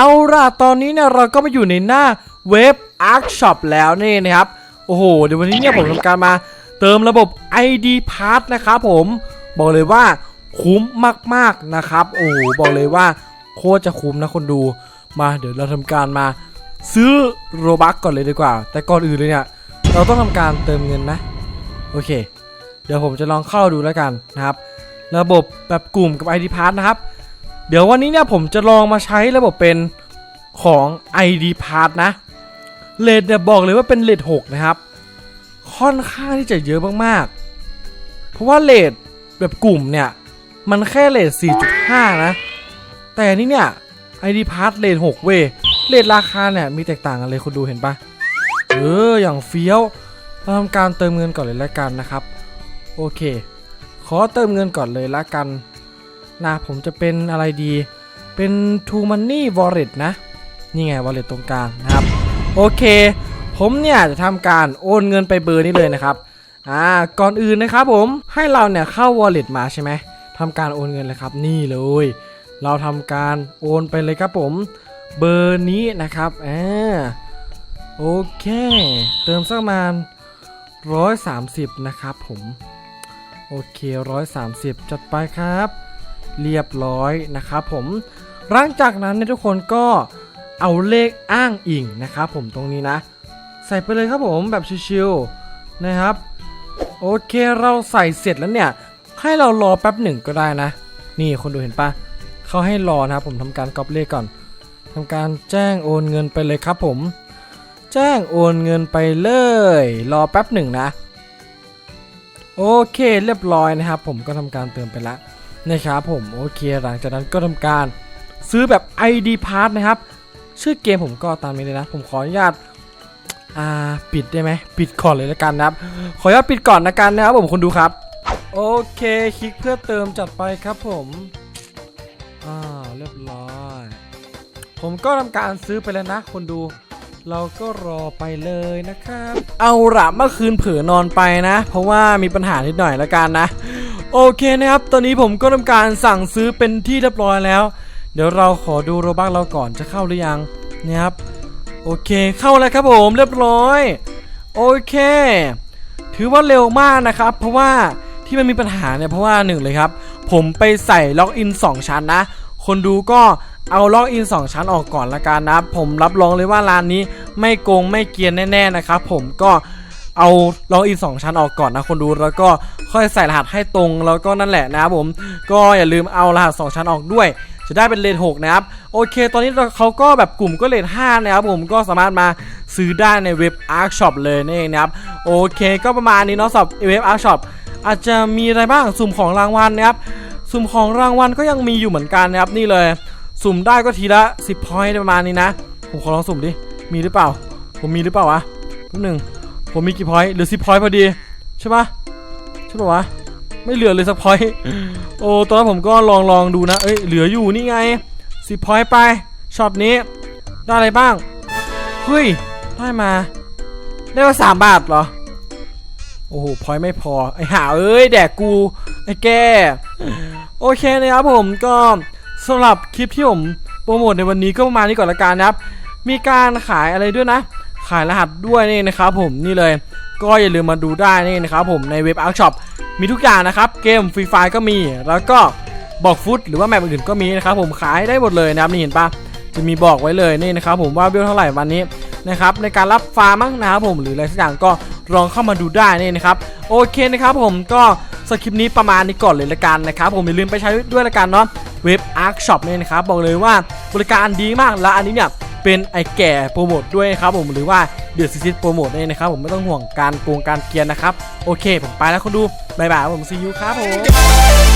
เอาล่ะตอนนี้เนี่ยเราก็มาอยู่ในหน้าเว็บ Arc Shop แล้วนี่นะครับ โอ้โห เดี๋ยววันนี้เนี่ยผมทำการมาเติมระบบ ID Pass นะครับผม บอกเลยว่าคุ้มมากๆนะครับ โอ้โห บอกเลยว่าโคตรจะคุ้มนะคนดู มาเดี๋ยวเราทำการมาซื้อโรบัคก่อนเลยดีกว่า แต่ก่อนอื่นเลยเนี่ย เราต้องทำการเติมเงินนะ โอเค เดี๋ยวผมจะลองเข้าดูแล้วกันนะครับ ระบบแบบกลุ่มกับ ID Pass นะครับ เดี๋ยววันนี้เนี่ยผมจะลองมาใช้ระบบเป็นของ ID Pass นะเลทเนี่ยบอกเลยว่าเป็นเลท6นะครับ ค่อนข้างที่จะเยอะมากๆ เพราะว่าเลทแบบกลุ่มเนี่ย มันแค่เลท4.5 นะ แต่นี่เนี่ย ID Pass เลท6เว้ยเลทราคาเนี่ยมีแตกต่างกันเลยคุณดูเห็นปะเอออย่างเฟี้ยวเราทำการเติมเงินก่อนเลยละกันนะครับ โอเค ขอเติมเงินก่อนเลยละกัน นะผมจะเป็นอะไรดี เป็น True Money Wallet นะ นี่ไง Wallet ตรงกลางนะครับ โอเค ผมเนี่ยจะทำการโอนเงินไปเบอร์นี้เลยนะครับ อ่า ก่อนอื่นนะครับผมให้เราเนี่ยเข้า Wallet มาใช่ไหมทำการโอนเงินเลยครับ นี่เลย เราทำการโอนไปเลยครับผม เบอร์นี้นะครับอ่าโอเค เติมสักประมาณ130 นะครับผม โอเค 130 จัดไปครับ เรียบร้อยนะครับผมหลังจากนั้นเนี่ยทุกคนก็เอาเลขอ้างอิงนะครับผมตรงนี้นะ ใส่ไปเลยครับผมแบบชิวๆนะครับ โอเคเราใส่เสร็จแล้วเนี่ย ให้เรารอแป๊บหนึ่งก็ได้นะ นี่คนดูเห็นปะเขาให้รอนะครับผมทำการก๊อปเลขก่อนทำการแจ้งโอนเงินไปเลยครับผม แจ้งโอนเงินไปเลย รอแป๊บหนึ่งนะ โอเคเรียบร้อยนะครับ ผมก็ทำการเติมไปแล้ว นะครับผมโอเคหลังจากนั้นก็ทำการซื้อแบบ ID Pass นะครับ ชื่อเกมผมก็ตามนี้เลยนะ ผมขออนุญาตอ่าปิดได้ไหมปิดก่อนเลยละกันนะครับ ขออนุญาตปิดก่อนนะกันนะครับผมคุณดูครับ โอเคคลิกเพื่อเติมจัดไปครับผมอ่าเรียบร้อย ผมก็ทำการซื้อไปแล้วนะคนดูเราก็รอไปเลยนะครับ เอาละเมื่อคืนเผลอนอนไปนะ เพราะว่ามีปัญหานิดหน่อยละกันนะ โอเคนะครับ ตอนนี้ผมก็ทำการสั่งซื้อเป็นที่เรียบร้อยแล้ว เดี๋ยวเราขอดูโรบักเราก่อนจะเข้าหรือยังนะครับ โอเคเข้าแล้วครับผมเรียบร้อย โอเค ถือว่าเร็วมากนะครับ เพราะว่าที่มันมีปัญหาเนี่ยเพราะว่าหนึ่งเลยครับ ผมไปใส่ล็อกอิน 2 ชั้นนะ คนดูก็เอาล็อกอิน 2 ชั้นออกก่อนละกันนะครับผมรับรองเลยว่าร้านนี้ไม่โกงไม่เกียนแน่ๆนะครับผมก็ เอาล็อกอิน 2 ชั้นออกก่อนนะคนดูแล้วก็ค่อยใส่รหัสให้ตรงแล้วก็นั่นแหละนะครับผม ก็อย่าลืมเอารหัส 2 ชั้นออกด้วย จะได้เป็นเลน6นะครับ โอเค ตอนนี้เขาก็แบบกลุ่มก็เลน5นะครับผมก็สามารถมาซื้อได้ในเว็บ Arc Shop เลยนั่นเองนะครับ โอเค ก็ประมาณนี้เนาะสำหรับเว็บ Arc Shop อาจจะมีอะไรบ้างสุ่มของรางวัลนะครับสุ่มของรางวัลก็ยังมีอยู่เหมือนกันนะครับนี่เลยสุ่มได้ก็ทีละ 10พอยต์ประมาณนี้นะ ผมขอลองสุ่มดิ มีหรือเปล่า ผมมีหรือเปล่าวะแป๊บหนึ่ง ผมมีกี่พอยต์เหลือ10พอยต์พอดี ใช่ปะใช่ปะวะ ไม่เหลือเลยสักพอยต์โอ้ตอนนั้นผมก็ลองลองดูนะ เอ้ย เหลืออยู่นี่ไงสิบพอยต์ไป ช็อตนี้ ได้อะไรบ้าง เฮ้ย ได้มา ได้มาสามบาทเหรอ โอ้โห พอยต์ไม่พอ ไอห่าเอ้ย แดกกู ไอแก โอเคนะครับผมก็สำหรับคลิปที่ผมโปรโมทในวันนี้ก็ประมาณนี้ก่อนละกันนะครับ มีการขายอะไรด้วยนะ ขายรหัสด้วยนี่นะครับผมนี่เลยก็อย่าลืมมาดูได้นี่นะครับผมในเว็บ Arc Shop มีทุกอย่างนะครับเกมฟรีไฟก็มี แล้วก็บอกฟุตหรือว่าแมปอื่นก็มีนะครับผมขายได้หมดเลยนะครับนี่เห็นปะจะมีบอกไว้เลยนี่นะครับผมว่าเบลเท่าไหร่วันนี้นะครับในการรับฟาร์มั้งนะครับผมหรืออะไรสักอย่างก็ลองเข้ามาดูได้นี่นะครับโอเคนะครับผมก็สคริปต์นี้ประมาณนี้ก่อนเลยละกันนะครับผมอย่าลืมไปใช้ด้วยละกันเนาะเว็บ Arc Shop เนี่ยนะครับบอกเลยว่าบริการดีมากและอันนี้เนี่ย เป็นไอแก่โปรโมทด้วยนะครับผมหรือว่าเดือดซิซิโปรโมทเนี่ยนะครับผมไม่ต้องห่วงการโกงการเกลียนนะครับ โอเค ผมไปแล้วคนดูบายบายผมซียูครับผม